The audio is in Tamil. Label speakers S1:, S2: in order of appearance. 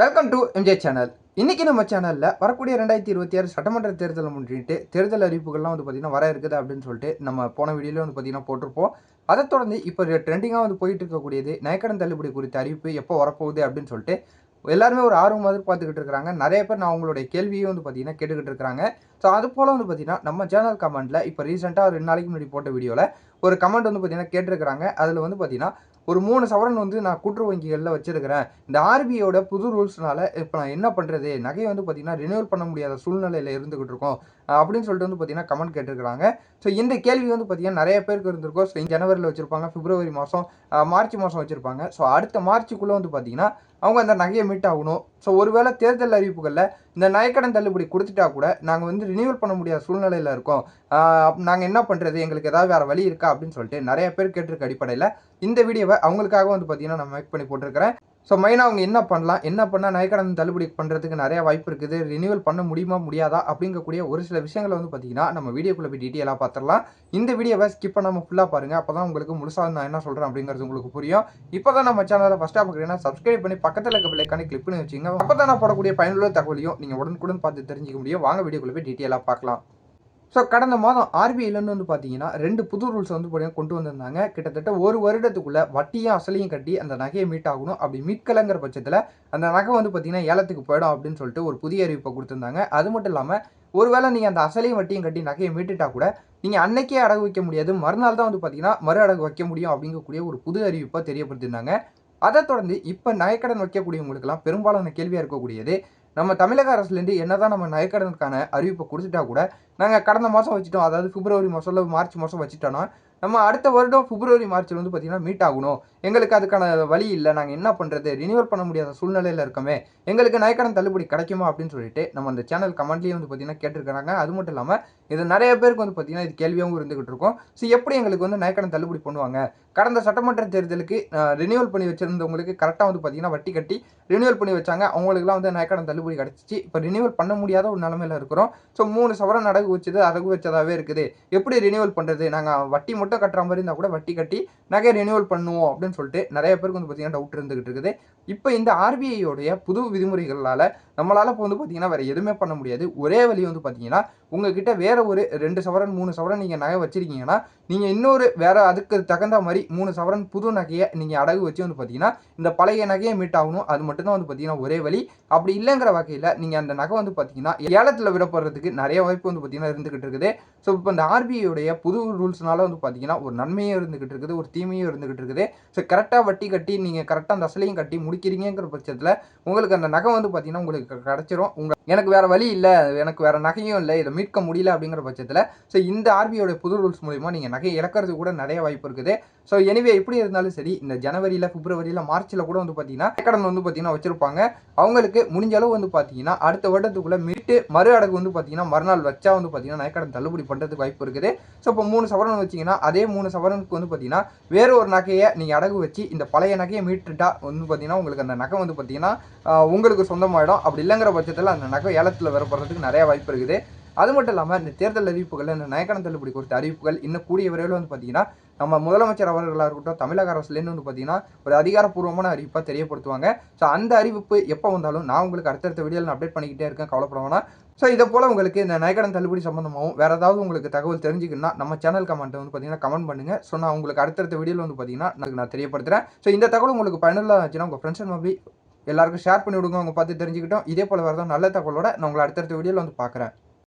S1: வெல்கம் டு எம்ஜே சேனல் இன்றைக்கி நம்ம சேனலில் வரக்கூடிய ரெண்டாயிரத்தி இருபத்தி ஆறு சட்டமன்ற தேர்தலை முன்னிட்டு தேர்தல் அறிவிப்புகள்லாம் வந்து பார்த்திங்கன்னா வர இருக்குது அப்படின்னு சொல்லிட்டு நம்ம போன வீடியோவில் வந்து பார்த்திங்கன்னா போட்டிருப்போம். அதை தொடர்ந்து இப்போ ட்ரெண்டிங்காக வந்து போயிட்டு இருக்கக்கூடியது நயக்கடன் தள்ளுபடி குறித்த அறிவிப்பு எப்போ வரப்போகுது அப்படின்னு சொல்லிட்டு எல்லாருமே ஒரு ஆர்வம் மாதிரி பார்த்துக்கிட்டு இருக்கிறாங்க. நிறைய பேர் நான் உங்களுடைய கேள்வியும் வந்து பார்த்தீங்கன்னா கேட்டுக்கிட்டு இருக்காங்க ஸோ அது போல் வந்து பார்த்தீங்கன்னா நம்ம சேனல் கமெண்ட்டில் இப்போ ரீசெண்டாக ரெண்டு நாளைக்கு முன்னாடி போட்ட வீடியோவில் ஒரு கமெண்ட் வந்து பார்த்தீங்கன்னா கேட்டிருக்கிறாங்க. அதில் வந்து பார்த்தீங்கன்னா ஒரு மூணு சவரன் வந்து நான் கூட்டுறவு வங்கிகளில் வச்சிருக்கிறேன். இந்த ஆர்பிஐயோட புது ரூல்ஸ்னால இப்போ நான் என்ன பண்ணுறது நகையை வந்து பார்த்திங்கன்னா ரினியூவல் பண்ண முடியாத சூழ்நிலையில் இருந்துகிட்டு இருக்கோம். அப்படின்னு சொல்லிட்டு வந்து பார்த்தீங்கன்னா கமெண்ட் கேட்டிருக்கிறாங்க. ஸோ இந்த கேள்வி வந்து பார்த்திங்கன்னா நிறைய பேருக்கு இருந்திருக்கும். ஸோ ஜனவரியில் வச்சுருப்பாங்க. பிப்ரவரி மாதம் மார்ச் மாதம் வச்சுருப்பாங்க. ஸோ அடுத்த மார்ச்சுக்குள்ளே வந்து பார்த்திங்கன்னா அவங்க அந்த நகையை மீட் ஆகணும். ஸோ ஒருவேளை தேர்தல் அறிவிப்புகளில் இந்த நகைக்கடன் தள்ளுபடி கொடுத்துட்டா கூட நாங்கள் வந்து ரினியூவல் பண்ண முடியாத சூழ்நிலையில் இருக்கோம். நாங்கள் என்ன பண்ணுறது எங்களுக்கு ஏதாவது வேறு வழி இருக்கா? அப்படின்னு சொல்லிட்டு நிறைய பேர் கேட்டிருக்க அடிப்படையில் இந்த வீடியோவை அவங்களுக்காக வந்து பார்த்தீங்கன்னா நான் மேக் பண்ணி போட்டிருக்கிறேன். ஸோ மெயினாக அவங்க என்ன பண்ணலாம்? என்ன பண்ணால் நகைக்கடன் தள்ளுபடி பண்ணுறதுக்கு நிறையா வாய்ப்பு இருக்குது? ரினியூவல் பண்ண முடியுமா முடியாதா? அப்படிங்கக்கூடிய ஒரு சில விஷயங்களை வந்து பார்த்தீங்கன்னா நம்ம வீடியோக்குள்ளே போய் டீட்டெயிலாக பார்த்துடலாம் இந்த வீடியோவை ஸ்கிப் பண்ணாமல் ஃபுல்லாக பாருங்கள் அப்போ தான் உங்களுக்கு முழுசாக நான் என்ன சொல்கிறேன் அப்படிங்கிறது உங்களுக்கு புரியும். இப்போ தான் நம்ம சேனலில் ஃபஸ்ட்டாக பார்க்குறீங்கன்னா சப்ஸ்கிரைப் பண்ணி பக்கத்தில் இருக்க பிள்ளைக்கான கிளிக் பண்ணி வச்சுங்க அப்போ தான் நான் போடக்கூடிய பயனுள்ள தகவலையும் நீங்கள் உடனுக்குடன் பார்த்து தெரிஞ்சிக்க முடியும். வாங்க வீடியோக்குள்ளே போய் டீட்டெயிலாக பார்க்கலாம் ஸோ கடந்த மாதம் ஆர்பிஐலேருந்து வந்து பார்த்தீங்கன்னா ரெண்டு புது ரூல்ஸ் வந்து பார்த்தீங்கன்னா கொண்டு வந்திருந்தாங்க. கிட்டத்தட்ட ஒரு வருடத்துக்குள்ளே வட்டியும் அசலையும் கட்டி அந்த நகையை மீட் ஆகணும். அப்படி மீட்கலைங்கிற பட்சத்தில் அந்த நகை வந்து பார்த்தீங்கன்னா ஏலத்துக்கு போயிடும் அப்படின்னு சொல்லிட்டு ஒரு புதிய அறிவிப்பை கொடுத்துருந்தாங்க. அது மட்டும் இல்லாமல் ஒருவேளை நீங்கள் அந்த அசலையும் வட்டியும் கட்டி நகையை மீட்டுட்டா கூட நீங்கள் அன்னைக்கே அடகு வைக்க முடியாது. மறுநாள் தான் வந்து பார்த்தீங்கன்னா மறு அடகு வைக்க முடியும் அப்படிங்கக்கூடிய ஒரு புது அறிவிப்பை தெரியப்படுத்தியிருந்தாங்க. அதை தொடர்ந்து இப்போ நகைக்கடன் வைக்கக்கூடியவங்களுக்கெல்லாம் பெரும்பாலான கேள்வியாக இருக்கக்கூடியது நம்ம தமிழக அரசுலேருந்து என்ன தான் நம்ம நகைக்கடனுக்கான அறிவிப்பை கொடுத்துட்டா கூட நாங்கள் கடந்த மாதம் வச்சுட்டோம். அதாவது பிப்ரவரி மாதம் இல்லை மார்ச் மாதம் வச்சுட்டோன்னா நம்ம அடுத்த வருடம் பிப்ரவரி மார்ச்சில் வந்து பார்த்தீங்கன்னா மீட் ஆகணும். எங்களுக்கு அதுக்கான வழி இல்லை. நாங்கள் என்ன பண்ணுறது ரினியூவல் பண்ண முடியாத சூழ்நிலையில் இருக்கோமே. எங்களுக்கு நயக்கடன் தள்ளுபடி கிடைக்குமா அப்படின்னு சொல்லிட்டு நம்ம அந்த சேனல் கமெண்ட்லேயும் வந்து பார்த்தீங்கன்னா கேட்டிருக்கிறாங்க. அது மட்டும் இல்லாமல் இது நிறைய பேருக்கு வந்து பார்த்தீங்கன்னா இது கேள்வியாகவும் இருந்துகிட்டு இருக்கும். ஸோ எப்படி எங்களுக்கு வந்து நயக்கடன் தள்ளுபடி பண்ணுவாங்க? கடந்த சட்டமன்ற தேர்தலுக்கு ரினியூவல் பண்ணி வச்சிருந்தவங்களுக்கு கரெக்டாக வந்து பார்த்தீங்கன்னா வட்டி கட்டி ரினியூவல் பண்ணி வச்சாங்க. அவங்களுக்குலாம் வந்து நயக்கடன் தள்ளுபடி கிடச்சிச்சு. இப்போ ரினியூவல் பண்ண முடியாத ஒரு நிலமையில இருக்கிறோம். ஸோ மூணு சவரன் அடகு வச்சது அடகு வச்சதாகவே இருக்குது. எப்படி ரினியூவல் பண்ணுறது நாங்கள் வட்டி மட்டும் கட்டுற மாதிரி இருந்தால் கூட வட்டி கட்டி நகை ரினியூவல் பண்ணுவோம் அப்படின்னு சொல்லிட்டு நிறைய பேருக்கு வந்து பார்த்தீங்கன்னா டவுட் இருந்துகிட்டு இருக்குது. இப்போ இந்த ஆர்பிஐயோடைய புது விதிமுறைகளால் நம்மளால் இப்போ வந்து பார்த்தீங்கன்னா வேறு எதுவுமே பண்ண முடியாது. ஒரே வழி வந்து பார்த்தீங்கன்னா உங்ககிட்ட வேறு ஒரு ரெண்டு சவரன் மூணு சவரன் நீங்கள் நகை வச்சுருக்கீங்கன்னா நீங்கள் இன்னொரு வேறு அதுக்கு தகுந்த மாதிரி மூணு சவரன் புது நகையை நீங்கள் அடகு வச்சு வந்து பார்த்தீங்கன்னா இந்த பழைய நகையை மீட் ஆகணும். அது மட்டும்தான் வந்து பார்த்தீங்கன்னா ஒரே வழி. அப்படி இல்லைங்கிற வகையில் நீங்கள் அந்த நகை வந்து பார்த்தீங்கன்னா ஏலத்தில் விடப்படுறதுக்கு நிறைய வாய்ப்பு வந்து பார்த்தீங்கன்னா இருந்துகிட்டு இருக்குது. ஸோ இப்போ இந்த ஆர்பிஐயோடைய புது ரூல்ஸ்னால வந்து பார்த்தீங்கன்னா ஒரு நன்மையும் இருந்துகிட்டு இருக்குது. ஒரு தீமையும் இருந்துகிட்டு இருக்குது. ஸோ கரெக்டாக வட்டி கட்டி நீங்கள் கரெக்டாக அந்த அசலையும் கட்டி முடிக்கிறீங்கிற பட்சத்தில் உங்களுக்கு அந்த நகை வந்து பார்த்தீங்கன்னா உங்களுக்கு கிடச்சிரும். உங்கள் எனக்கு வேறு வழி இல்லை எனக்கு வேறு நகையும் இல்லை இதை மீட்க முடியல அப்படிங்கிற பட்சத்தில் ஸோ இந்த ஆர்பிஐயோட புது ரூல்ஸ் மூலிமா நீங்கள் நகையை இழக்கிறது கூட நிறைய வாய்ப்பு இருக்குது. ஸோ எனிவே எப்படி இருந்தாலும் சரி இந்த ஜனவரியில் பிப்ரவரியில் மார்ச்சில் கூட வந்து பார்த்தீங்கன்னா கடன் வந்து பார்த்தீங்கன்னா வச்சுருப்பாங்க. அவங்களுக்கு முடிஞ்ச அளவு வந்து பார்த்தீங்கன்னா அடுத்த வருடத்துக்குள்ளே மீட்டு மறு அடகு வந்து பார்த்தீங்கன்னா மறுநாள் வச்சா வந்து பார்த்தீங்கன்னா நகைக்கடன் தள்ளுபடி பண்ணுறதுக்கு வாய்ப்பு இருக்குது. ஸோ இப்போ மூணு சவரன் வச்சிங்கன்னா அதே மூணு சவரனுக்கு வந்து பார்த்தீங்கன்னா வேறு ஒரு நகையை நீங்கள் அடகு வச்சு இந்த பழைய நகையை மீட்டுட்டா வந்து பார்த்தீங்கன்னா உங்களுக்கு அந்த நகை வந்து பார்த்தீங்கன்னா உங்களுக்கு சொந்தமாயிடும். அப்படி இல்லைங்கிற பட்சத்தில் அந்த நகை ஏலத்தில் வரப்படுறதுக்கு நிறையா வாய்ப்பு இருக்குது. அது மட்டும் இல்லாமல் இந்த தேர்தல் அறிவிப்புகள் இந்த நயக்கணம் தள்ளுபடி குறித்த அறிவிப்புகள் இன்னும் கூடிய விரைவில் வந்து பார்த்தீங்கன்னா நம்ம முதலமைச்சர் அவர்களாக இருக்கட்டும் தமிழக அரசுலேருந்து வந்து பார்த்தீங்கன்னா ஒரு அதிகாரப்பூர்வமான அறிவிப்பாக தெரியப்படுத்துவாங்க. ஸோ அந்த அறிவிப்பு எப்போ வந்தாலும் நான் உங்களுக்கு அடுத்தடுத்த வீடியோவில் அப்டேட் பண்ணிக்கிட்டே இருக்கேன் கவலைப்பட வேணாம். ஸோ இதை போல் உங்களுக்கு இந்த நயக்கடன் தள்ளுபடி சம்மந்தமாகவும் வேறு ஏதாவது உங்களுக்கு தகவல் தெரிஞ்சுக்கணும்னா நம்ம சேனல் கமெண்ட்டை வந்து பார்த்தீங்கன்னா கமெண்ட் பண்ணுங்கள் ஸோ நான் உங்களுக்கு அடுத்தடுத்த வீடியோவில் வந்து பார்த்தீங்கன்னா எனக்கு நான் தெரியப்படுத்துகிறேன் ஸோ இந்த தகவல் உங்களுக்கு பயனுள்ளதாக இருந்துச்சுன்னா உங்கள் ஃப்ரெண்ட்ஸ் அண்ட் மபி எல்லாருக்கும் ஷேர் பண்ணி விடுங்க அவங்க பார்த்து தெரிஞ்சுக்கிட்டோம். இதே போல் வரதான் நல்ல தகவலோட நான் உங்களை அடுத்தடுத்த வீடியோவில் வந்து பார்க்குறேன்.